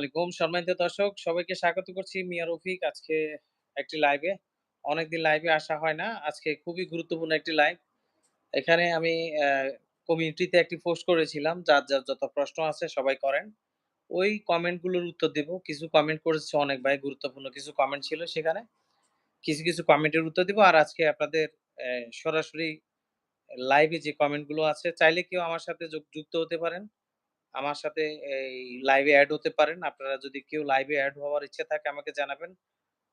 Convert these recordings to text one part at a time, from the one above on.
আলাইকুম সম্মানিত দর্শক, সবাইকে স্বাগত করছি মিয়া রফিক আজকে একটি লাইভে অনেকদিন লাইভে আসা হয় না, আজকে খুবই গুরুত্বপূর্ণ একটি লাইভ এখানে আমি কমিউনিটিতে একটি পোস্ট করেছিলাম, যার যার যত প্রশ্ন আছে সবাই করেন। ওই কমেন্টগুলোর উত্তর দেব। কিছু কমেন্ট করেছে অনেক ভাই, গুরুত্বপূর্ণ কিছু কমেন্ট ছিল সেখানে। কিছু কিছু কমেন্টের উত্তর দিব। আর আজকে আপনাদের সরাসরি লাইভে যে কমেন্টগুলো আছে, চাইলে কেউ আমার সাথে যুক্ত হতে পারেন। আমার সাথে এই লাইভে এড হতে পারেন। আপনারা যদি কেউ লাইভে এড হওয়ার ইচ্ছা থাকে আমাকে জানাবেন।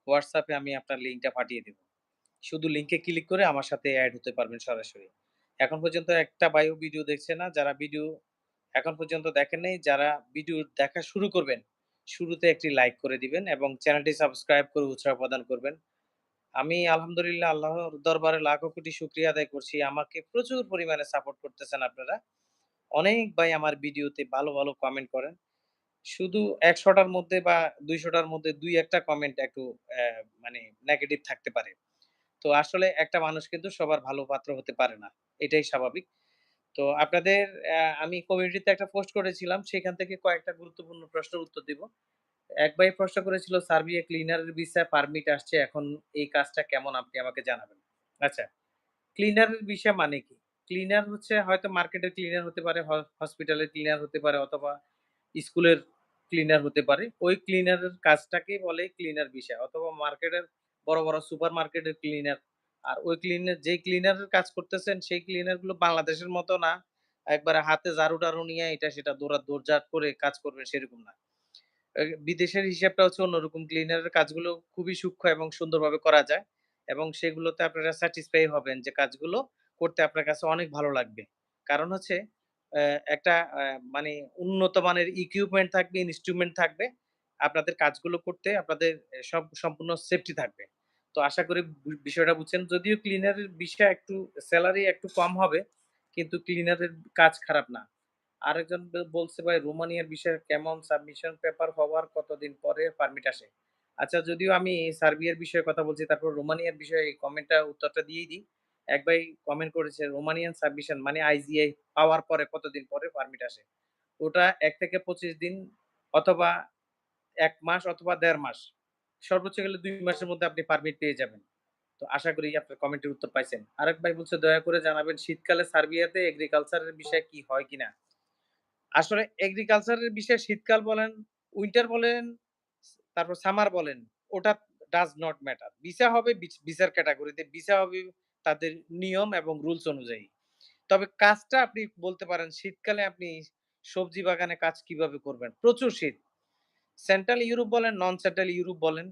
এ আমি আপনার লিঙ্কটা পাঠিয়ে দেব। শুধু লিঙ্কে ক্লিক করে আমার সাথে এড হতে পারবেন সরাসরি। এখন পর্যন্ত একটা ভাইও ভিডিও দেখছে না। যারা ভিডিও এখন পর্যন্ত দেখেন নাই, যারা ভিডিও দেখা শুরু করবেন, শুরুতে একটি লাইক করে দিবেন এবং চ্যানেলটি সাবস্ক্রাইব করে উৎসাহ প্রদান করবেন। আমি আলহামদুলিল্লাহ আল্লাহর দরবারে লাখো কোটি শুক্রিয়া আদায় করছি। আমাকে প্রচুর পরিমাণে সাপোর্ট করতেছেন আপনারা। অনেক ভাই আমার ভিডিওতে ভালো, ভালো কমেন্ট করেন। শুধু একশোটার মধ্যে বা ২০০ টার মধ্যে দুই একটা কমেন্ট একটু মানে নেগেটিভ থাকতে পারে। তো আসলে একটা মানুষ কিন্তু সবার ভালো পাত্র হতে পারে না। এটাই স্বাভাবিক। তো আপনাদের আমি কমিউনিটিতে একটা পোস্ট করেছিলাম। সেখান থেকে কয়েকটা গুরুত্বপূর্ণ প্রশ্নের উত্তর দিব। এক ভাই প্রশ্ন করেছিল সার্বিয়া ক্লিনারের বিষয়ে পারমিট আসছে। এখন এই কাজটা কেমন আপনি আমাকে জানাবেন। আচ্ছা, ক্লিনারের ভিসা মানে কি? ক্লিনার হচ্ছে হয়তো মার্কেটের ক্লিনার হতে পারে, হসপিটালের ক্লিনার হতে পারে অথবা স্কুলের ক্লিনার হতে পারে। ওই ক্লিনারের কাজটাকেই বলে ক্লিনার বিষয় অথবা মার্কেটের বড়, বড় সুপার মার্কেটের ক্লিনার। আর ওই ক্লিনার যেই ক্লিনারের কাজ করতেছেন সেই ক্লিনারগুলো বাংলাদেশের মতো না। একবারে হাতে ঝাড়ু-টাড়ু নিয়ে এটা সেটা দৌড়া দৌড়ঝাঁট করে কাজ করবে সেরকম না। বিদেশের হিসাবটা হচ্ছে অন্যরকম। ক্লিনারের কাজগুলো খুবই সূক্ষ্ম এবং সুন্দরভাবে করা যায় এবং সেগুলোতে আপনারা স্যাটিসফাই হবেন যে কাজগুলো করতে আপনার কাছে অনেক ভালো লাগবে। কারণ হচ্ছে একটা মানে উন্নত মানের ইকুইপমেন্ট থাকবে, ইনস্ট্রুমেন্ট থাকবে। আপনাদের কাজগুলো করতে আপনাদের সব সম্পূর্ণ সেফটি থাকবে। তো আশা করি বিষয়টা বুঝছেন। যদিও ক্লিনারের বিষয় একটু সেলারি একটু কম হবে, কিন্তু ক্লিনারের কাজ খারাপ না। আরেকজন বলছে ভাই রোমানিয়ার বিষয়ে কেমন সাবমিশন পেপার হওয়ার কতদিন পরে পারমিট আসে? আচ্ছা যদিও আমি সার্বিয়ার বিষয়ে কথা বলছি তারপর রোমানিয়ার বিষয়ে কমেন্টটা উত্তরটা দিয়েই দিই। এক ভাই কমেন্ট করেছে রোমানিয়ান সাবমিশন মানে আইজিআই পাওয়ার পরে কতদিন পরে পারমিট আসে? ওটা এক থেকে ২৫ দিন অথবা এক মাস অথবা দেড় মাস। সর্বোচ্চ গেলে ২ মাসের মধ্যে আপনি পারমিট পেয়ে যাবেন। তো আশা করি আপনার কমেন্টের উত্তর পাইছেন। আরেক ভাই বলছে দয়া করে জানাবেন শীতকালে সার্বিয়াতে এগ্রিকালচারের বিষয়ে কি হয় কিনা? আসলে এগ্রিকালচারের বিষয়ে শীতকাল বলেন, উইন্টার বলেন, তারপর সামার বলেন, ওটা ডাজ নট ম্যাটার। ভিসা হবে বিচ ভিসার ক্যাটেগরিতে। ভিসা হবে তাদের নিয়ম এবং রুলস অনুযায়ী। তবে কাজটা আপনি বলতে পারেন শীতকালে আপনি সবজি বাগানে কাজ কীভাবে করবেন? প্রচুর শীত। সেন্ট্রাল ইউরোপ বলেন, নন সেন্ট্রাল ইউরোপ বলেন,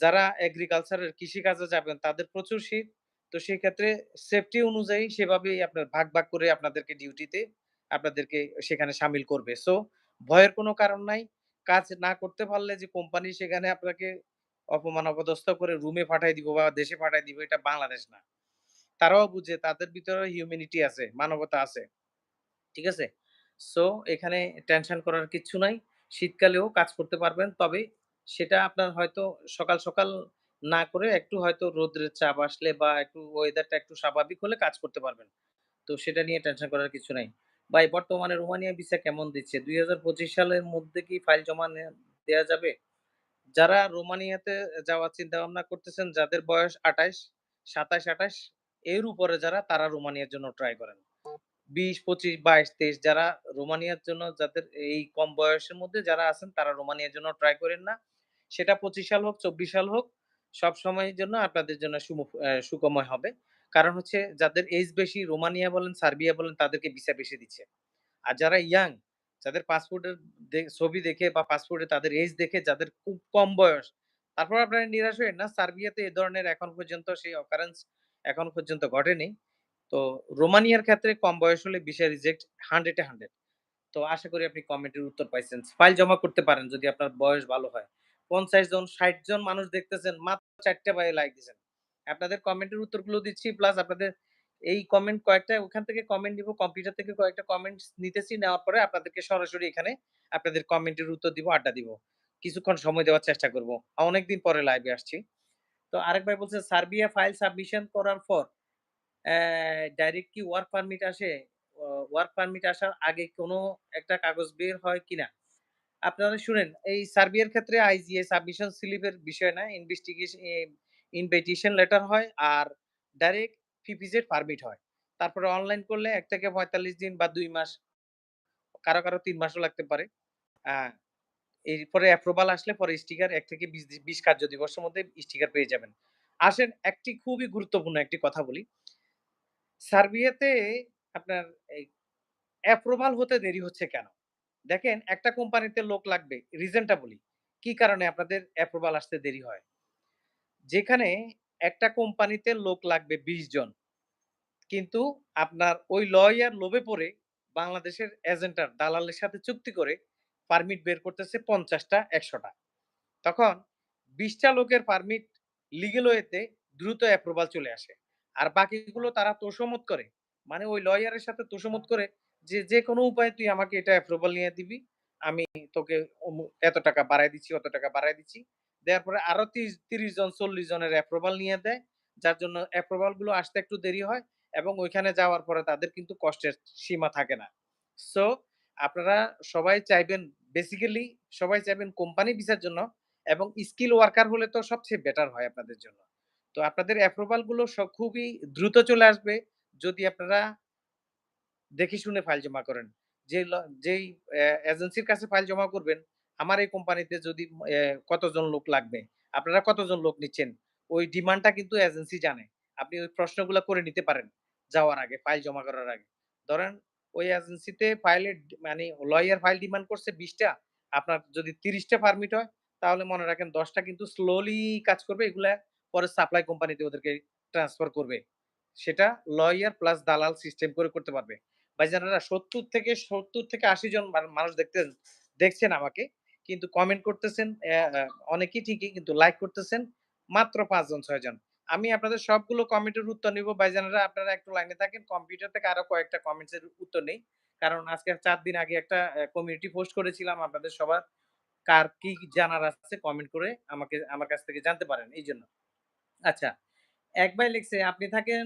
যারা এগ্রিকালচার এর কৃষিকাজে যাবেন তাদের প্রচুর শীত। তো সেক্ষেত্রে সেফটি অনুযায়ী সেভাবেই আপনার ভাগ, ভাগ করে আপনাদেরকে ডিউটিতে আপনাদেরকে সেখানে সামিল করবে। সো ভয়ের কোনো কারণ নাই। কাজ না করতে পারলে যে কোম্পানি সেখানে আপনাকে অপমান অপদস্থ করে রুমে পাঠায় দিব বা দেশে পাঠায় দিব এটা বাংলাদেশ না। তারাও বুঝে তাদের ভিতরে হিউম্যানিটি আছে, মানবতা আছে। ঠিক আছে? সো এখানে টেনশন করার কিছু নাই। শীতকালেও কাজ করতে পারবেন। তবে সেটা আপনার হয়তো সকাল, সকাল না করে একটু হয়তো রৌদ্রের চাপ আসলে বা একটু ওয়েদারটা একটু স্বাভাবিক হলে কাজ করতে পারবেন। তো সেটা নিয়ে টেনশন করার কিছু নাই। ভাই বর্তমানে রোমানিয়া ভিসা কেমন দিচ্ছে? ২০২৫ সালের মধ্যে কি ফাইল জমা দেয়া যাবে? যারা রোমানিয়াতে যাওয়ার চিন্তাভাবনা করতেছেন, যাদের বয়স ২৮, ২৭, ২৮ এর উপরে যারা তারা রোমানিয়ার জন্য ট্রাই করেন। ২০, ২৫, ২২, ২৩ যারা রোমানিয়ার জন্য যাদের এই কম বয়সের মধ্যে যারা আছেন তারা রোমানিয়ার জন্য ট্রাই করেন না। সেটা ২৫ সাল হোক, ২৪ সাল হোক, সবসময়ের জন্য আপনাদের জন্য সুখময় হবে। কারণ হচ্ছে যাদের এইজ বেশি রোমানিয়া বলেন, সার্বিয়া বলেন তাদেরকে ভিসা বেশি দিচ্ছে। আর যারা ইয়াং, যাদের পাসপোর্টের ছবি দেখে বা পাসপোর্টে তাদের এইজ দেখে যাদের খুব কম বয়স, তারপর আপনারা নিরাশ হইয়েন না। সার্বিয়াতে এ ধরনের এখন পর্যন্ত সেই occurrence এখনও পর্যন্ত ঘটেনি। তো রোমানিয়ার ক্ষেত্রে কম বয়স হলে ভিসা রিজেক্ট 100 এ 100 তো আশা করি আপনি কমেন্টের উত্তর পাইছেন। ফাইল জমা করতে পারেন যদি আপনার বয়স ভালো হয়। ৫০ জন ৬০ জন মানুষ দেখতেছেন, মাত্র ৪ টা ভাই লাইক দিছেন। আপনাদের কমেন্টের উত্তরগুলো দিচ্ছি প্লাস আপনাদের এই কমেন্ট কয়েকটা ওখান থেকে কমেন্ট নিবো, কম্পিউটার থেকে কয়েকটা কমেন্টস নিতেছি, নেওয়ার পরে আপনাদেরকে সরাসরি এখানে আপনাদের কমেন্টের উত্তর দিব, আড্ডা দিব। কিছুক্ষণ সময় দেওয়ার চেষ্টা করব। অনেকদিন পরে লাইভে আসছি। তো আরেক ভাই বলছে সার্বিয়া ফাইল সাবমিশন করার পর ডাইরেক্ট কি ওয়ার্ক পারমিট আসে? ওয়ার্ক পারমিট আসার আগে কোনো একটা কাগজ বের হয় কিনা? আপনারা শুনেন এই সার্বিয়ার ক্ষেত্রে আইজিএ সাবমিশন স্লিপের বিষয় না। ইনভেস্টিগেশন ইনভাইটেশন লেটার হয় আর ডাইরেক্ট পিপিজেড পারমিট হয়। তারপরে অনলাইন করলে এক থেকে ৪৫ দিন বা দুই মাস কারও, কারও তিন মাসও লাগতে পারে। এরপরে অ্যাপ্রুভাল আসলে পরে স্টিকার এক থেকে ২০ দি ২০ কার্য দিবসের মধ্যে স্টিকার পেয়ে যাবেন। আসেন একটি খুবই গুরুত্বপূর্ণ একটি কথা বলি। সার্বিয়াতে আপনার এই অ্যাপ্রুভাল হতে দেরি হচ্ছে কেন? দেখেন একটা কোম্পানিতে লোক লাগবে। রিজনটা বলি। কি কারণে আপনাদের অ্যাপ্রুভাল আসতে দেরি হয়? যেখানে একটা কোম্পানিতে লোক লাগবে ২০ জন। কিন্তু আপনার ওই লয়ার লোভে পড়ে বাংলাদেশের এজেন্টার দালালের সাথে চুক্তি করে পারমিট বের করতেছে পঞ্চাশটা একশোটা তখন বিশটা লোকের পারমিট লিগেল ওয়েতে দ্রুত অ্যাপ্রুভাল চলে আসে। আর বাকিগুলো তারা তোষমত করে। মানে ওই লয়ারের সাথে তোষমত করে যে, যে কোনো উপায়ে তুই আমাকে এটা অ্যাপ্রুভাল নিয়ে দিবি। আমি তোকে এত টাকা বাড়ায় দিচ্ছি, অত টাকা বাড়ায় দিচ্ছি।" দেওয়ার পরে আরও ৩০ ৩০ জন ৪০ জনের অ্যাপ্রুভাল নিয়ে দেয়। যার জন্য অ্যাপ্রুভালগুলো আসতে একটু দেরি হয় এবং ওইখানে যাওয়ার পরে তাদের কিন্তু কষ্টের সীমা থাকে না। সো আপনারা সবাই চাইবেন বেসিক্যালি সবাই চাইবেন কোম্পানি ভিসার জন্য এবং স্কিল ওয়ার্কার হলে তো সবচেয়ে বেটার হয় আপনাদের জন্য। তো আপনাদের অ্যাপ্রুভালগুলো খুবই দ্রুত চলে আসবে যদি আপনারা দেখে শুনে ফাইল জমা করেন। যে যেই এজেন্সির কাছে ফাইল জমা করবেন, আমার এই কোম্পানিতে যদি কতজন লোক লাগবে, আপনারা কতজন লোক নিচ্ছেন, ওই ডিমান্ডটা কিন্তু এজেন্সি জানে। আপনি ওই প্রশ্নগুলা করে নিতে পারেন যাওয়ার আগে, ফাইল জমা করার আগে। ধরেন ওই এজেন্সিতে ফাইলের মানে লয়ার ফাইল ডিমান্ড করছে বিশটা আপনার যদি তিরিশটা পারমিট হয়, তাহলে মনে রাখেন দশটা কিন্তু স্লোলি কাজ করবে। এগুলা পরে সাপ্লাই কোম্পানিতে ওদেরকে ট্রান্সফার করবে। সেটা লয়ার প্লাস দালাল সিস্টেম করে করতে পারবে। ভাইজানেরা ৭০ থেকে ৭০ থেকে ৮০ জন মানুষ দেখতেন দেখছেন আমাকে। কিন্তু কমেন্ট করতেছেন অনেকেই ঠিকই কিন্তু লাইক করতেছেন মাত্র পাঁচজন ছয়জন আমি আপনাদের সবগুলো কমেন্টের উত্তর নিব। ভাইজানেরা আপনারা একটু লাইনে থাকেন। কম্পিউটার থেকে আরও কয়েকটা কমেন্টস এর উত্তর নেই। কারণ আজকে চার দিন আগে একটা কমিউনিটি পোস্ট করেছিলাম আপনাদের সবার কার কি জানার আছে কমেন্ট করে আমাকে আমার কাছ থেকে জানতে পারেন এই জন্য আচ্ছা, এক ভাই লিখছে, "আপনি থাকেন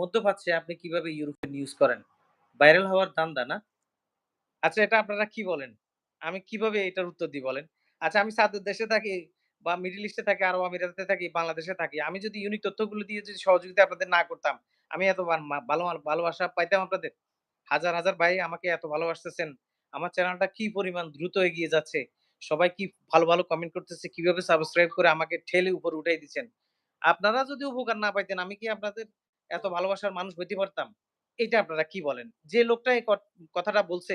মধ্যপ্রাচ্যে, আপনি কীভাবে ইউরোপে নিউজ করেন? ভাইরাল হওয়ার দান্দা না?" আচ্ছা এটা আপনারা কি বলেন? আমি কীভাবে এটার উত্তর দিই বলেন? আচ্ছা আমি সাদের দেশে থাকি বা মিডল ইস্টে থাকি, আরব আমিরাতে থাকি, বাংলাদেশে থাকি। আমি যদি ইউনিক তথ্যগুলো দিয়ে যদি সহযোগিতা আপনাদের না করতাম, আমি এত ভালো ভালোবাসা পাইতাম আপনাদের? হাজার, হাজার ভাই আমাকে এত ভালোবাসতেছেন। আমার চ্যানেলটা কি পরিমাণ দ্রুত এগিয়ে যাচ্ছে। সবাই কি ভালো, ভালো কমেন্ট করতেছে, কীভাবে সাবস্ক্রাইব করে আমাকে ঠেলে উপরে উঠাই দিচ্ছেন। আপনারা যদি উপকার না পাইতেন, আমি কি আপনাদের এত ভালোবাসার মানুষ হইতে পারতাম? এটা আপনারা কি বলেন? যে লোকটা এই কথাটা বলছে,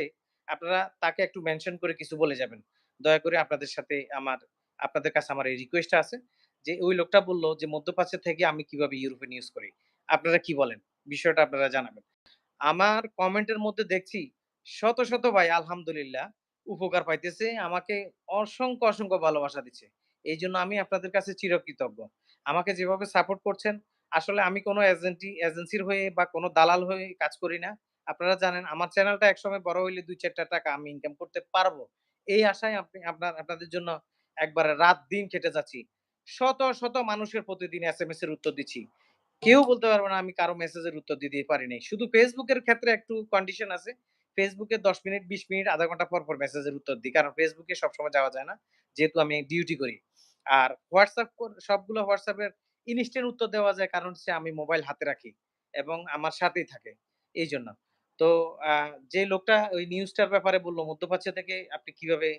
আপনারা তাকে একটু মেনশন করে কিছু বলে যাবেন। দয়া করে আপনাদের সাথে আমার আপনাদের কাছে আমার এই রিকোয়েস্টটা আছে যে, ওই লোকটা বলল যে, মধ্যপ্রাচ্য থেকে আমি কীভাবে ইউরোপে নিউজ করি। আপনারা কি বলেন? বিষয়টা আপনারা জানাবেন। আমার কমেন্টের মধ্যে দেখছি শত, শত ভাই আলহামদুলিল্লাহ উপকার পাইতেছে। আমাকে অসংখ্য, অসংখ্য ভালোবাসা দিচ্ছে। এই জন্য আমি আপনাদের কাছে চিরকৃতজ্ঞ। আমাকে যেভাবে সাপোর্ট করছেন, আসলে আমি কোনো এজেন্টি এজেন্সির হয়ে বা কোনো দালাল হয়ে কাজ করি না। আপনারা জানেন আমার চ্যানেলটা একসময় বড় হইলে দুই চারটা টাকা আমি ইনকাম করতে পারব। এই আশায় আপনি আপনার আপনাদের জন্য একবারে রাত-দিন খেটে যাচ্ছি। শত, শত মানুষের প্রতিদিন এসএমএস এর উত্তর দিচ্ছি। কেউ বলতে পারবে না আমি কারও মেসেজের উত্তর দিতে পারি নাই। শুধু এর ক্ষেত্রে একটু কন্ডিশন আছে। এ ১০ মিনিট, ২০ মিনিট, আধা ঘণ্টা পর, পর মেসেজের উত্তর দিই। কারণ এ সবসময় যাওয়া যায় না। যেহেতু আমি ডিউটি করি। আর কোর সবগুলো এর ইনস্ট্যান্ট উত্তর দেওয়া যায় কারণ হচ্ছে আমি মোবাইল হাতে রাখি এবং আমার সাথেই থাকে। এইজন্য। তো যে লোকটা ওই নিউজটার ব্যাপারে বলল, মধ্যপ্রাচ্য থেকে, আপনি কীভাবে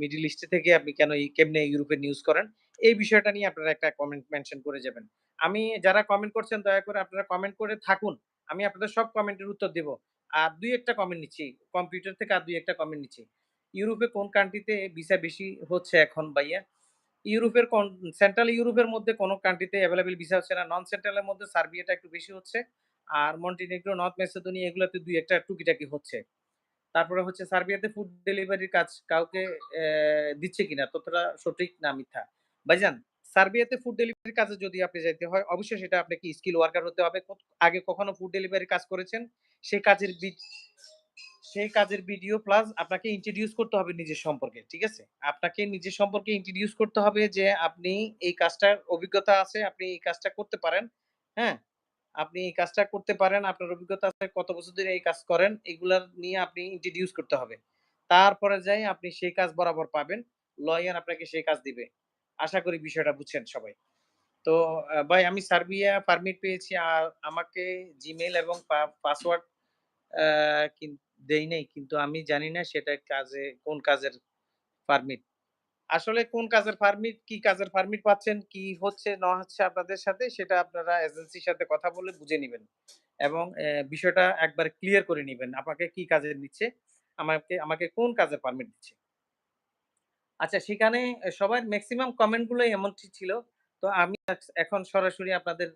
মিডল ইস্ট থেকে আপনি কেন কেমনে ইউরোপে নিউজ করেন? এই বিষয়টা নিয়ে আপনারা একটা কমেন্ট মেনশন করে যাবেন। আমি যারা কমেন্ট করছেন, দয়া করে আপনারা কমেন্ট করে থাকুন। আমি আপনাদের সব কমেন্টের উত্তর দেব। আর দুই একটা কমেন্ট নিচ্ছি। কম্পিউটার থেকে আর দুই একটা কমেন্ট নিচ্ছি। ইউরোপে কোন কান্ট্রিতে ভিসা বেশি হচ্ছে এখন ভাইয়া? ইউরোপের কোন সেন্ট্রাল ইউরোপের মধ্যে কোন কান্ট্রিতে অ্যাভেলেবেল ভিসা হচ্ছে না। নন সেন্ট্রাল এর মধ্যে সার্বিয়াটা একটু বেশি হচ্ছে। আর মন্টিনিগ্রো, নর্থ মেসিডোনিয়া এগুলাতে ২-১ টা টুকিটাকি হচ্ছে। তারপরে হচ্ছে সার্বিয়াতে ফুড ডেলিভারির কাজ কাউকে দিচ্ছে কিনা ততটা সঠিক না মিথ্যা। ভাইজান সার্বিয়াতে ফুড ডেলিভারির কাজে যদি আপনি যাইতে হয়, অবশ্যই সেটা আপনাকে স্কিল ওয়ার্কার হতে হবে। আগে কখনো ফুড ডেলিভারি কাজ করেছেন, সেই কাজের সেই কাজের ভিডিও প্লাস আপনাকে ইন্ট্রোডিউস করতে হবে নিজের সম্পর্কে। ঠিক আছে? আপনাকে নিজের সম্পর্কে ইন্ট্রোডিউস করতে হবে যে আপনি এই কাজটার অভিজ্ঞতা আছে, আপনি এই কাজটা করতে পারেন। হ্যাঁ? আপনি এই কাজটা করতে পারেন, আপনার অভিজ্ঞতা আছে, কত বছর ধরে এই কাজ করেন, এগুলা নিয়ে আপনি ইন্ট্রোডিউস করতে হবে। তারপরে যাই আপনি সেই কাজ বরাবর পাবেন। লয়ার আপনাকে সেই কাজ দিবে। আশা করি বিষয়টা বুঝছেন সবাই। তো ভাই আমি সার্বিয়া পারমিট পেয়েছি। আর আমাকে জিমেইল এবং পাসওয়ার্ড দেই নাই। কিন্তু আমি জানি না সেটা কাজে কোন কাজের পারমিট। আসলে কোন কাজের পারমিট, কি কাজের পারমিট পাচ্ছেন, কি হচ্ছে না হচ্ছে আপনাদের সাথে সেটা আপনারা এজেন্সির সাথে কথা বলে বুঝে নিবেন। এবং বিষয়টা একবার ক্লিয়ার করে নিবেন। আপনাকে কি কাজে নিচ্ছে, আমাকে আমাকে কোন কাজের পারমিট দিচ্ছে। আচ্ছা সেখানে সবার মেক্সিমাম কমেন্ট গুলোই এমনটি ছিল। তো আমি এখন সরাসরি আপনাদের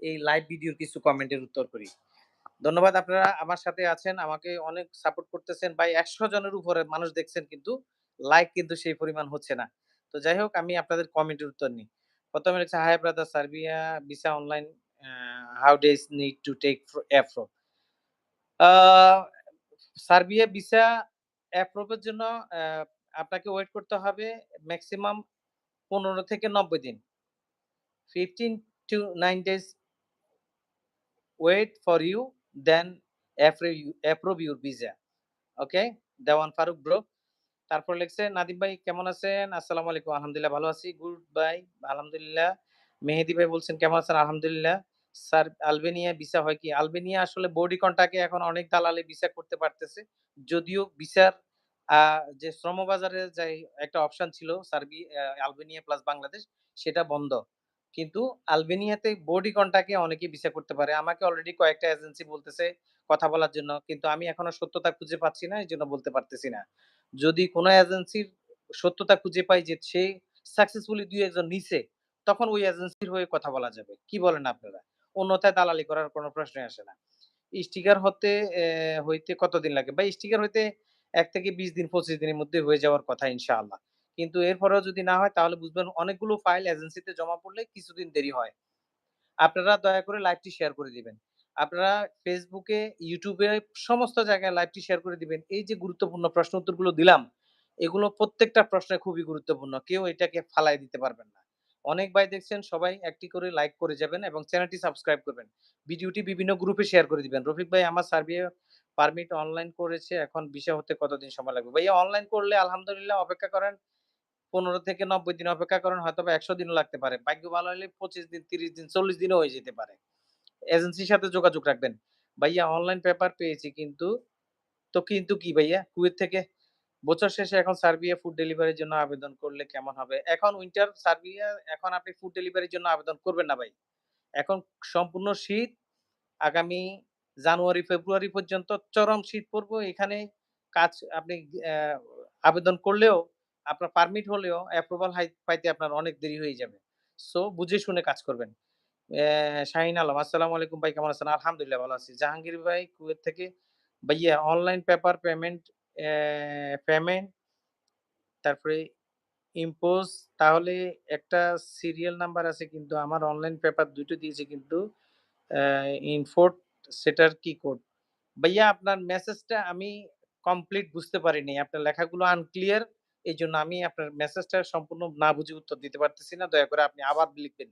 এই লাইভ ভিডিওর কিছু কমেন্টের উত্তর করি। ধন্যবাদ আপনারা আমার সাথে আছেন। আমাকে অনেক সাপোর্ট করতেছেন। ভাই ১০০ জনের উপরে মানুষ দেখছেন কিন্তু লাইক কিন্তু সেই পরিমাণ হচ্ছে না। তো যাই হোক আমি আপনাদের কমেন্টের উত্তর নিই। ১ম এ লিখছে, "hi brother Serbia visa online how days need to take for approve?" A Serbia visa approve এর জন্য আপনাকে ওয়েট করতে হবে ম্যাক্সিমাম পনেরো থেকে ৯০ দিন। 15 to 9 days wait for you, then approve you approve your visa. Okay? Dewan Faruk bro. তারপর লিখছে, "নাদিম ভাই কেমন আছেন?" আসসালামু আলাইকুম। আলহামদুলিল্লাহ ভালো আছি। গুড ভাই, আলহামদুলিল্লাহ। মেহেদী ভাই বলছেন, "কেমন আছেন?" আলহামদুলিল্লাহ। স্যার আলবেনিয়া ভিসা হয় কি? আলবেনিয়া আসলে বডি কন্ট্রাক্টে এখন অনেক দালালি ভিসা করতে পারতেছে। যদিও ভিসার যে শ্রমবাজারে যেই একটা অপশন ছিল সার্বি আলবেনিয়া প্লাস বাংলাদেশ সেটা বন্ধ। কিন্তু আলবেনিয়াতে বডি কন্ট্রাক্টে অনেকে ভিসা করতে পারে। আমাকে অলরেডি কয়েকটা এজেন্সি বলতেছে কথা বলার জন্য। কিন্তু আমি এখনও সত্যতা খুঁজে পাচ্ছি না। এই জন্য বলতে পারতেছি না। যদি কোন এজেন্সির সত্যতা খুঁজে পাই যে সে সাকসেসফুলি ২-১ জন নিছে, তখন ওই এজেন্সির হয়ে কথা বলা যাবে। কি বলেন আপনারা? অন্যথায় দালালি করার কোনো প্রশ্নই আসে না। স্টিকার হতে হইতে কতদিন লাগে? বা স্টিকার হইতে এক থেকে ২০ দিন ২৫ দিনের মধ্যে হয়ে যাওয়ার কথা ইনশাআল্লাহ। কিন্তু এরপরেও যদি না হয় তাহলে বুঝবেন অনেকগুলো ফাইল এজেন্সিতে জমা পড়লে কিছুদিন দেরি হয়। আপনারা দয়া করে লাইভটি শেয়ার করে দিবেন। আপনারা YouTube এ সমস্ত জায়গায় লাইভটি শেয়ার করে দিবেন। এই যে গুরুত্বপূর্ণ প্রশ্ন উত্তরগুলো দিলাম, এগুলো প্রত্যেকটা প্রশ্নে খুবই গুরুত্বপূর্ণ। কেউ এটাকে ফালায় দিতে পারবেন না। অনেক ভাই দেখছেন সবাই একটি করে লাইক করে যাবেন এবং চ্যানেলটি সাবস্ক্রাইব করবেন। ভিডিওটি বিভিন্ন গ্রুপে শেয়ার করে দিবেন। রফিক ভাই আমার সার্বিয়া পারমিট অনলাইন করেছে। এখন ভিসা হতে কতদিন সময় লাগবে? ভাইয়া অনলাইন করলে আলহামদুলিল্লাহ অপেক্ষা করেন ১৫ থেকে ৯০ দিন অপেক্ষা করেন হয়তোবা ১০০ দিনও লাগতে পারে। ভাগ্য ভালো হলে ২৫ দিন, ৩০ দিন, ৪০ দিনও হয়ে যেতে পারে। এজেন্সির সাথে যোগাযোগ রাখবেন। ভাইয়া অনলাইন পেপার পেয়েছি কিন্তু তো কিন্তু কি ভাইয়া? কুয়েত থেকে বছর শেষে এখন সার্বিয়া ফুড ডেলিভারির জন্য আবেদন করলে কেমন হবে? এখন উইন্টার সার্বিয়া এখন আপনি ফুড ডেলিভারির জন্য আবেদন করবেন না ভাই। এখন সম্পূর্ণ শীত। আগামী জানুয়ারি, ফেব্রুয়ারি পর্যন্ত চরম শীত পড়ব। এখানে কাজ আপনি আবেদন করলেও আপনার পারমিট হলেও অ্যাপ্রুভাল পাইতে আপনার অনেক দেরি হয়ে যাবে। সো বুঝে শুনে কাজ করবেন। শাহিন আলম, আলাইকুম ভাই কেমন আছেন? আলহামদুলিল্লাহ ভালো আছি। জাহাঙ্গীর ভাই কুয়েত থেকে, ভাইয়া অনলাইন পেপার পেমেন্ট পেমেন্ট তারপরে ইম্পোজ তাহলে একটা সিরিয়াল নাম্বার আছে কিন্তু আমার অনলাইন পেপার ২ টো দিয়েছে কিন্তু ইনফোর্ট সেটার কি কোড? ভাইয়া আপনার মেসেজটা আমি কমপ্লিট বুঝতে পারিনি। আপনার লেখাগুলো আনক্লিয়ার। এই জন্য আমি আপনার মেসেজটা সম্পূর্ণ না বুঝে উত্তর দিতে পারতেছি না। দয়া করে আপনি আবার লিখবেন।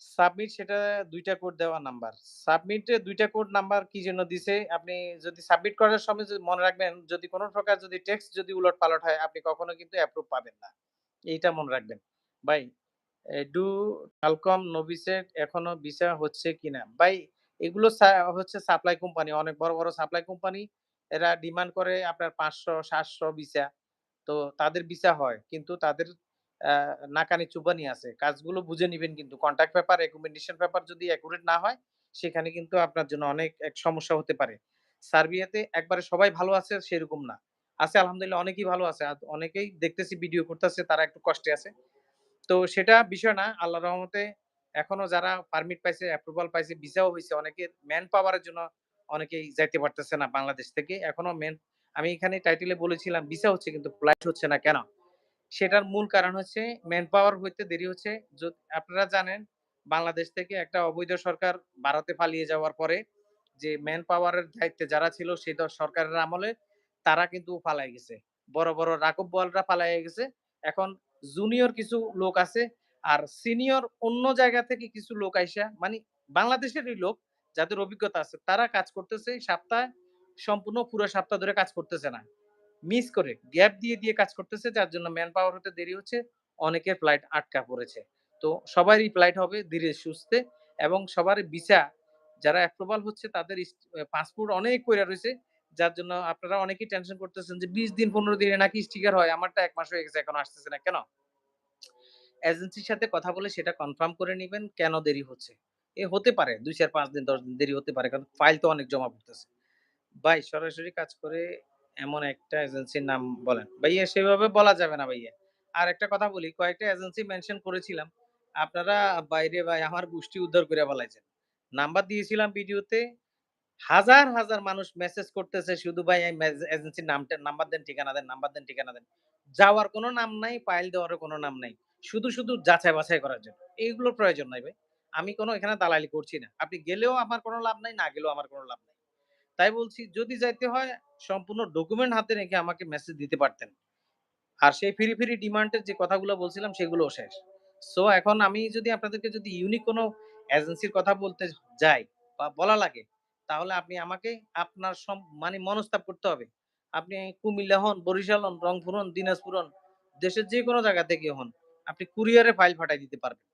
সাবমিট সেটা ২ টা কোড দেওয়া নাম্বার। সাবমিটে ২ টা কোড নাম্বার কি জন্য দিছে? আপনি যদি সাবমিট করার সময় মনে রাখবেন যদি কোন প্রকার যদি টেক্সট যদি উলট-পালট হয় আপনি কখনো কিন্তু অ্যাপ্রুভ পাবেন না। এইটা মনে রাখবেন। ভাই ডু টালকম নোভিসেট এখনও ভিসা হচ্ছে কিনা? ভাই এগুলো হচ্ছে সাপ্লাই কোম্পানি। অনেক বড়, বড় সাপ্লাই কোম্পানি। এরা ডিমান্ড করে আপনার ৫০০, ৭০০ ভিসা। তো তাদের ভিসা হয়। কিন্তু তাদের অ্যা নাকানি-চুবানি আছে। কাজগুলো বুঝে নিবেন কিন্তু। কন্ট্রাক্ট পেপার, রেকমেন্ডেশন পেপার যদি অ্যাকুরেট না হয়, সেখানে কিন্তু আপনার জন্য অনেক এক সমস্যা হতে পারে। সার্বিয়াতে একবারে সবাই ভালো আছে সেরকম না। আছে আলহামদুলিল্লাহ অনেকেই ভালো আছে। অনেকেই দেখতেছি ভিডিও করতেছে তারা একটু কষ্টে আছে। তো সেটা বিষয় না। আল্লাহ রহমতে এখনও যারা পারমিট পাইছে, অ্যাপ্রুভাল পাইছে, ভিসাও হইছে অনেকের ম্যান পাওয়ার এর জন্য অনেকেই যাইতে পারতেছে না বাংলাদেশ থেকে। এখনও মেন আমি এখানে টাইটেলে বলেছিলাম ভিসা হচ্ছে কিন্তু ফ্লাইট হচ্ছে না কেন? সেটার মূল কারণ হচ্ছে ম্যান পাওয়ার হইতে দেরি হচ্ছে। আপনারা জানেন বাংলাদেশ থেকে একটা অবৈধ সরকার ভারতে পালিয়ে যাওয়ার পরে যে ম্যান পাওয়ার এর দায়িত্বে যারা ছিল সেই সরকারের আমলে তারা কিন্তু পালায় গেছে। বড়, বড় রাঘব বোয়ালরা পালাইয়া গেছে। এখন জুনিয়র কিছু লোক আছে। আর সিনিয়র অন্য জায়গা থেকে কিছু লোক আইসা মানি বাংলাদেশেরই লোক যাদের অভিজ্ঞতা আছে তারা কাজ করতেছে সপ্তাহে সম্পূর্ণ পুরো সপ্তাহ ধরে কাজ করতেছে না। মিস করে গ্যাপ দিয়ে, দিয়ে কাজ করতেছে যার জন্য ম্যান পাওয়ার হতে দেরি হচ্ছে। অনেকের ফ্লাইট আটকা পড়েছে। তো সবারই ফ্লাইট হবে ধীরে সুস্থে এবং সবার ভিসা যারা অ্যাপ্রুভাল হচ্ছে তাদের পাসপোর্ট অনেক পইড়া রইছে। যার জন্য আপনারা অনেকেই টেনশন করতেছেন যে ২০ দিন ১৫ দিনে নাকি স্টিকার হয়। আমারটা এক মাস হয়ে গেছে এখনও আসতেছে না। কেন? এজেন্সির সাথে কথা বলে সেটা কনফার্ম করে নিবেন কেন দেরি হচ্ছে। এ হতে পারে ২, ৪, ৫ দিন ১০ দিন দেরি হতে পারে। কারণ ফাইল তো অনেক জমা পড়তেছে। ভাই সরাসরি কাজ করে এমন একটা এজেন্সির নাম বলেন। ভাইয়া সেভাবে বলা যাবে না ভাইয়া। আরেকটা কথা বলি, কয়েকটা এজেন্সি মেনশন করেছিলাম। আপনারা বাইরে ভাই আমার গোষ্ঠী উদ্ধার কইরা ফালাইছেন। নাম্বার দিয়েছিলাম ভিডিওতে। হাজার, হাজার মানুষ মেসেজ করতেছে শুধু ভাই এজেন্সির নামটা নাম্বার দেন, ঠিকানা দেন, নাম্বার দেন, ঠিকানা দেন। যাওয়ার কোনো নাম নাই, ফাইল দেওয়ারও কোনো নাম নাই। শুধু, শুধু যাচাই-বাছাই করার জন্য। এইগুলোর প্রয়োজন নাই ভাই। আমি কোনো এখানে দালালি করছি না। আপনি গেলেও আমার কোনো লাভ নাই, না গেলেও আমার কোনো লাভ নাই। তাই বলছি যদি যাইতে হয় সম্পূর্ণ ডকুমেন্ট হাতে রেখে আমাকে মেসেজ দিতে পারতেন। আর সেই ফ্রি, ফ্রি ডিমান্ড এর যে কথাগুলো বলছিলাম সেগুলোও শেষ। সো এখন আমি যদি আপনাদেরকে যদি ইউনিক কোনো এজেন্সির কথা বলতে যাই বা বলা লাগে, তাহলে আপনি আমাকে আপনার মানে মনস্তাপ করতে হবে। আপনি কুমিল্লা হন, বরিশাল হন, রংপুর হন, দিনাজপুর হন, দেশের যেকোনো জায়গা থেকে হন, আপনি কুরিয়ারে ফাইল পাঠায় দিতে পারবেন।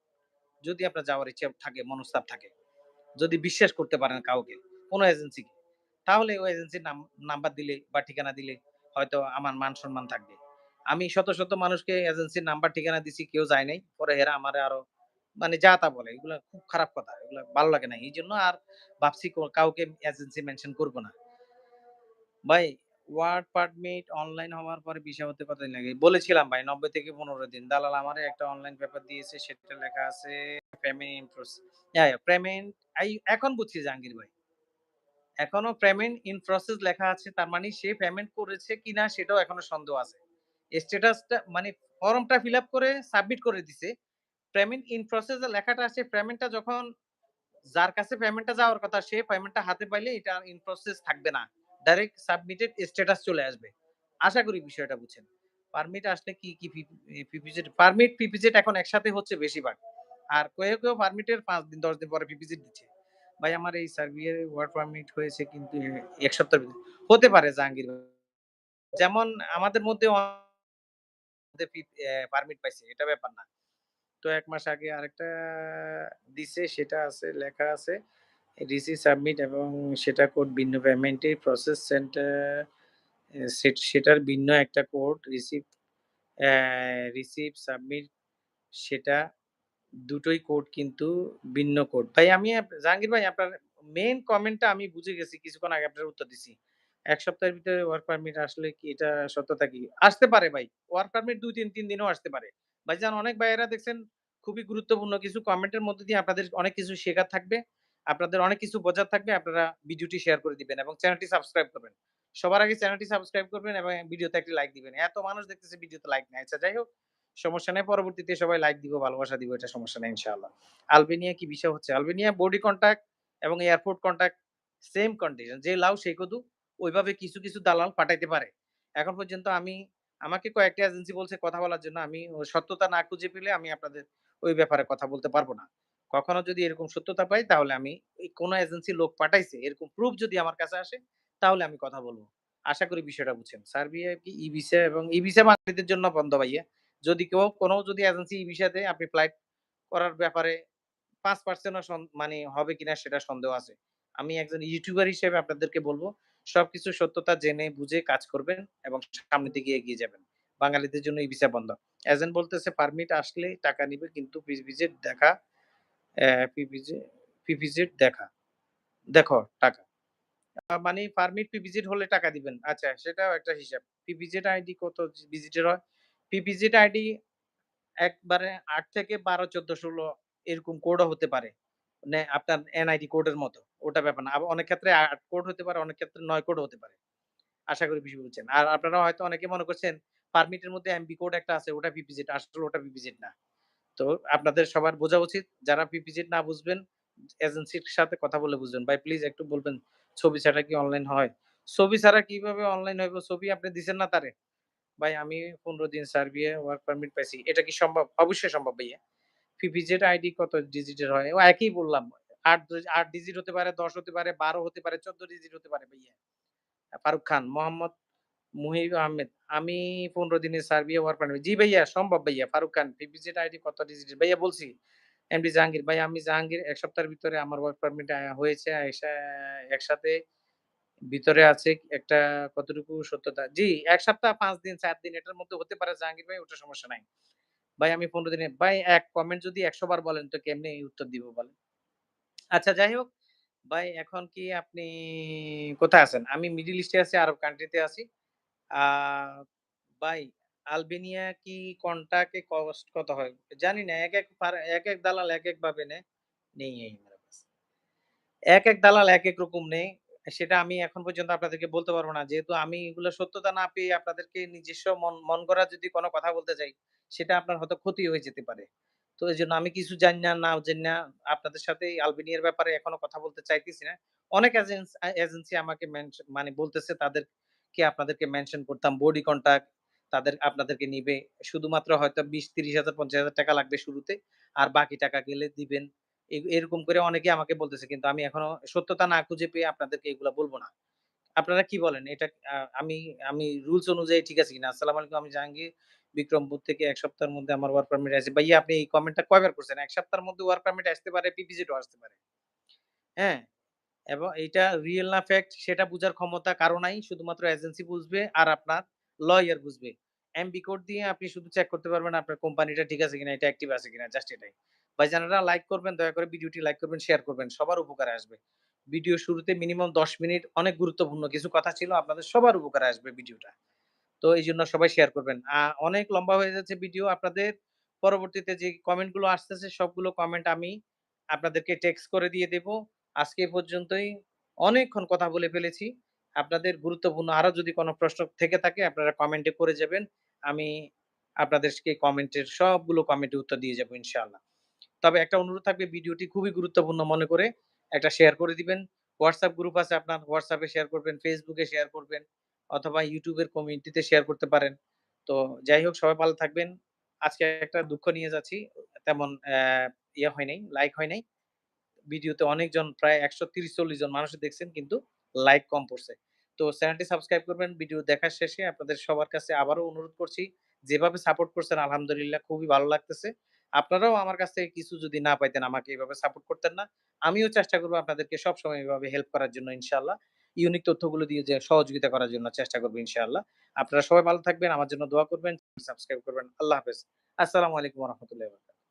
যদি আপনার যাওয়ার ইচ্ছা থাকে, মনস্তাপ থাকে। যদি বিশ্বাস করতে পারেন কাউকে, কোনো এজেন্সিকে। তাহলে ওই এজেন্সির নাম নাম্বার দিলে বা ঠিকানা দিলে হয়তো আমার মান-সম্মান থাকবে। আমি শত, শত মানুষকে এজেন্সির নাম্বার ঠিকানা দিছি কেউ যায় নাই। পরে এরা আমারে আরও মানে যা তা বলে। এগুলা খুব খারাপ কথা। এগুলা ভালো লাগে না। এইজন্য আর ভাবছি কাউকে এজেন্সি মেনশন করব না। ভাই ওয়ার্ড পারমিট অনলাইন হওয়ার পরে ভিসা হতে কতদিন লাগে? বলেছিলাম ভাই ৯০ থেকে ১৫ দিন। দালাল আমারে একটা অনলাইন পেপার দিয়েছে সেটা লেখা আছে পেমেন্ট প্রসেস হ্যাঁ, পেমেন্ট এই এখন বুঝছি জাহাঙ্গীর ভাই। এখনও পেমেন্ট ইন প্রসেস লেখা আছে। তার মানে সে পেমেন্ট করেছে কিনা সেটাও এখনও সন্দেহ আছে। স্ট্যাটাসটা মানে ফর্মটা ফিল আপ করে সাবমিট করে দিছে। পেমেন্ট ইন প্রসেস লেখাটা আছে পেমেন্টটা যখন যার কাছে পেমেন্টটা যাওয়ার কথা সে পেমেন্টটা হাতে পাইলে এটা ইন প্রসেস থাকবে না। ডাইরেক্ট সাবমিটেড স্ট্যাটাস চলে আসবে। আশা করি বিষয়টা বুঝছেন। পারমিট আসলে কি, কি পিপিজেড পারমিট, পিপিজেড এখন একসাথে হচ্ছে বেশিরভাগ। আর কেউ, কেউ পারমিটের ৫ দিন ১০ দিন পরে পিপিজেড দিচ্ছে। ভাই, আমার এই সার্বিয়ার ওয়ার্ক পারমিট হয়েছে কিন্তু এক সপ্তাহের ভিতরে হতে পারে জাহাঙ্গীর যেমন আমাদের মধ্যে পারমিট পাইছে, এটা ব্যাপার না। তো এক মাস আগে আরেকটা দিছে, সেটা আছে, লেখা আছে রিসিভ সাবমিট এবং সেটা কোড ভিন্ন পেমেন্টে প্রসেস সেন্টার সেট সেটার ভিন্ন একটা কোড রিসিভ রিসিভ সাবমিট সেটা দুটোই কোড কিন্তু ভিন্ন কোড। ভাই আমি জাহাঙ্গীর ভাই আপনার মেইন কমেন্টটা আমি বুঝে গেছি কিছুক্ষণ আগে আপনার উত্তর দিছি। ১ সপ্তাহের ভিতরে ওয়ার্ক পারমিট আসলে কি এটা সত্যতা কি? আসতে পারে ভাই। ওয়ার্ক পারমিট ২, ৩, ৩ দিনেও আসতে পারে। ভাইজান অনেক ভাইয়েরা দেখছেন খুবই গুরুত্বপূর্ণ কিছু কমেন্টের মধ্যে দিয়ে আপনাদের অনেক কিছু শেখার থাকবে। আপনাদের অনেক কিছু বোঝার থাকবে। আপনারা ভিডিওটি শেয়ার করে দিবেন এবং চ্যানেলটি সাবস্ক্রাইব করবেন। সবার আগে চ্যানেলটি সাবস্ক্রাইব করবেন এবং ভিডিওতে একটি লাইক দিবেন। এত মানুষ দেখতেছে ভিডিওতে লাইক নাই। আচ্ছা যাই হোক সমস্যা নাই। পরবর্তীতে সবাই লাইক দিব, ভালোবাসা দিব। এটা সমস্যা নাই ইনশাআল্লাহ। আলবেনিয়া কি ভিসা হচ্ছে? আলবেনিয়া বডি কনট্যাক্ট এবং এয়ারপোর্ট কনট্যাক্ট সেম কন্ডিশন। যে লাউ সেই কদু। ওইভাবে কিছু, কিছু দালাল পাঠাইতে পারে। এখন পর্যন্ত আমি আমাকে কয়েকটা এজেন্সি বলছে কথা বলার জন্য। আমি সত্যতা না খুঁজে পেলে আমি আপনাদের ওই ব্যাপারে কথা বলতে পারব না। কখনো যদি এরকম সত্যতা পাই তাহলে আমি কোন এজেন্সি লোক পাঠাইছে এরকম প্রুফ যদি আমার কাছে আসে তাহলে আমি কথা বলব আশা করি বিষয়টা বুঝছেন। সার্বিয়া কি ই এবং ই ভিসা বাঙালিদের জন্য বন্ধ ভাইয়া। যদি কেউ, কোন যদি এজেন্সি ই ভিসা দেয় আপনি ফ্লাইট করার ব্যাপারে ৫% ও সন মানে হবে কিনা সেটা সন্দেহ আছে। আমি একজন ইউটিউবার হিসেবে আপনাদেরকে বলব, সবকিছু সত্যতা জেনে বুঝে কাজ করবেন এবং সামনের দিকে এগিয়ে যাবেন। বাঙালিদের জন্য ই ভিসা বন্ধ। এজেন্ট বলতেছে পারমিট আসলে টাকা নিবে, কিন্তু পিপিজেড দেখা পিপিজেড দেখা। দেখো, টাকা। মানে পারমিট পিপিজেড হলে টাকা দিবেন। আচ্ছা সেটাও একটা হিসাব। পিপিজেড আইডি কত ভিজিটের হয়? পিপিজেড আইডি একবারে আট থেকে ১২, ১৪, ১৬ এরকম কোডও হতে পারে। মানে আপনার এনআইডি কোডের মতো। ওটা ব্যাপার না। অনেক ক্ষেত্রে আট কোড হতে পারে, অনেক ক্ষেত্রে নয় কোড হতে পারে। আশা করি বিষয় বুঝছেন। আর আপনারা হয়তো অনেকে মনে করছেন পারমিটের মধ্যে এমবি কোড একটা আছে ওটা পিপিজেড। আসলে ওটা পিপিজেড না। তো আপনাদের সবার বোঝা উচিত। যারা পিপিজেড না বুঝবেন এজেন্সির সাথে কথা বলে বুঝবেন। ভাই প্লিজ একটু বলবেন ছবি ছাড়া কি অনলাইন হয়? ছবি ছাড়া কীভাবে অনলাইন হইব? ছবি আপনি দিছেন না তারে? ভাই আমি ১৫ দিন সার্বিয়া ওয়ার্ক পারমিট পাইছি। এটা কি সম্ভব? অবশ্যই সম্ভব ভাইয়া। পিপিজেড আইডি কত ডিজিটের হয়? ও একই বললাম। ৮ দ ৮ ডিজিট হতে পারে, ১০ হতে পারে, ১২ হতে পারে, ১৪ ডিজিট হতে পারে ভাইয়া। ফারুক খান, মোহাম্মদ মুহিব আহমেদ। আমি ১৫ দিনের সার্বিয়া ওয়ার্ক পারমিট জি ভাইয়া সম্ভব ভাইয়া। ফারুক খান পিপিজেড আইডি কত ডিজিটের? ভাইয়া বলছি। এমডি জাহাঙ্গীর ভাই আমি জাহাঙ্গীর এক সপ্তাহের ভিতরে আমার ওয়ার্ক পারমিট হয়েছে। একসাথে ভিতরে আছে একটা কতটুকু সত্যতা জি এক সপ্তাহ পাঁচ দিন ৪ দিন এটার মধ্যে হতে পারে জাহাঙ্গীর ভাই ওটা সমস্যা নাই। ভাই আমি ১৫ দিনে ভাই এক কমেন্ট যদি ১০০ বার বলেন তো কেমনে উত্তর দিব বলেন? আচ্ছা যাই হোক, ভাই এখন কি আপনি কোথায় আছেন? আমি মিডিল ইস্টে আছি, আরব কান্ট্রিতে আছি। ভাই আলবেনিয়া কি কন্টাক্ট এ কস্ট কত হয়? জানি না। এক এক এক একেক দালাল এক এক ভাবে নেই এক বাস। একেক এক একেক রকম নেয়। সেটা আমি এখন পর্যন্ত আপনাদেরকে বলতে পারব না। যেহেতু আমি এগুলো সত্যতা না পেয়ে আপনাদেরকে নিজস্ব মন গড়া যদি কোনো কথা বলতে চাই সেটা আপনার হয়তো ক্ষতি হয়ে যেতে পারে। তো এজন্য আমি কিছু জানি না, না জানি না আপনাদের সাথে এই আলবেনিয়ার ব্যাপারে এখনও কথা বলতে চাইতেছি না। অনেক এজেন্স আমাকে মানে বলতেছে তাদেরকে আপনাদেরকে মেনশন করতাম বডি কন্টাক্ট তাদের আপনাদেরকে নিবে। শুধুমাত্র হয়তো ২০-৩০,০০০ ৳৫০,০০০ টাকা লাগবে শুরুতে। আর বাকি টাকা গেলে দিবেন। এরকম করে অনেকেই আমাকে বলতেছে। কিন্তু আমি এখনও সত্যতা না খুঁজে পেয়ে আপনাদেরকে এগুলা বলব না। আপনারা কি বলেন? এটা আমি আমি রুলস অনুযায়ী ঠিক আছে কিনা? আসসালামু আলাইকুম আমি জাহাঙ্গীর বিক্রমপুর থেকে ১ সপ্তাহের মধ্যে আমার ওয়ার্ক পারমিট আছে। ভাইয়া আপনি এই কমেন্টটা কয়বার করছেন? ১ সপ্তাহের মধ্যে ওয়ার্ক পারমিট আসতে পারে, পিপিজেড ও আসতে পারে। হ্যাঁ? এবং এটা রিয়েল না ফ্যাক্ট সেটা বুঝার ক্ষমতা কারও নাই। শুধুমাত্র এজেন্সি বুঝবে আর আপনার লয়ার বুঝবে। এমবি কোড দিয়ে আপনি শুধু চেক করতে পারবেন আপনার কোম্পানিটা ঠিক আছে কিনা, এটা অ্যাক্টিভ আছে কিনা জাস্ট এটাই। ভাইজানেরা লাইক করবেন, দয়া করে ভিডিওটি লাইক করবেন, শেয়ার করবেন। সবার উপকারে আসবে। ভিডিও শুরুতে মিনিমাম ১০ মিনিট অনেক গুরুত্বপূর্ণ কিছু কথা ছিল। আপনাদের সবার উপকারে আসবে ভিডিওটা। তো এই জন্য সবাই শেয়ার করবেন। অনেক লম্বা হয়ে যাচ্ছে ভিডিও আপনাদের পরবর্তীতে যে কমেন্টগুলো আসতেছে সবগুলো কমেন্ট আমি আপনাদেরকে টেক্সট করে দিয়ে দেব। আজকে পর্যন্তই। অনেকক্ষণ কথা বলে ফেলেছি। আপনাদের গুরুত্বপূর্ণ আরও যদি কোনো প্রশ্ন থেকে থাকে আপনারা কমেন্টে করে যাবেন। আমি আপনাদেরকে কমেন্টের সবগুলো কমেন্টের উত্তর দিয়ে যাব ইনশাআল্লাহ। তবে একটা অনুরোধ থাকবে ভিডিওটি খুবই গুরুত্বপূর্ণ মনে করে একটা শেয়ার করে দিবেন। WhatsApp গ্রুপ আছে আপনার এ শেয়ার করবেন, এ শেয়ার করবেন অথবা এর কমিউনিটিতে শেয়ার করতে পারেন। তো যাই হোক সবাই ভালো থাকবেন। আজকে একটা দুঃখ নিয়ে যাচ্ছি। তেমন ইয়ে হয় নাই, লাইক হয় নাই। ভিডিওতে অনেকজন প্রায় ১৩০-৪০ জন মানুষ দেখছেন কিন্তু লাইক কম পড়ছে। তো চ্যানেলটি সাবস্ক্রাইব করবেন। ভিডিও দেখার শেষে আপনাদের সবার কাছে আবারও অনুরোধ করছি। যেভাবে সাপোর্ট করছেন আলহামদুলিল্লাহ খুবই ভালো লাগতেছে। আপনারাও আমার কাছ থেকে কিছু যদি না পাইতেন আমাকে এইভাবে সাপোর্ট করতেন না। আমিও চেষ্টা করব আপনাদেরকে সবসময় এইভাবে হেল্প করার জন্য ইনশাল্লাহ ইউনিক তথ্যগুলো দিয়ে যে সহযোগিতা করার জন্য চেষ্টা করব ইনশাআল্লাহ। আপনারা সবাই ভালো থাকবেন, আমার জন্য দোয়া করবেন, সাবস্ক্রাইব করবেন। আল্লাহ হাফেজ। আসসালামু আলাইকুম রাহমাতুল্লাহি।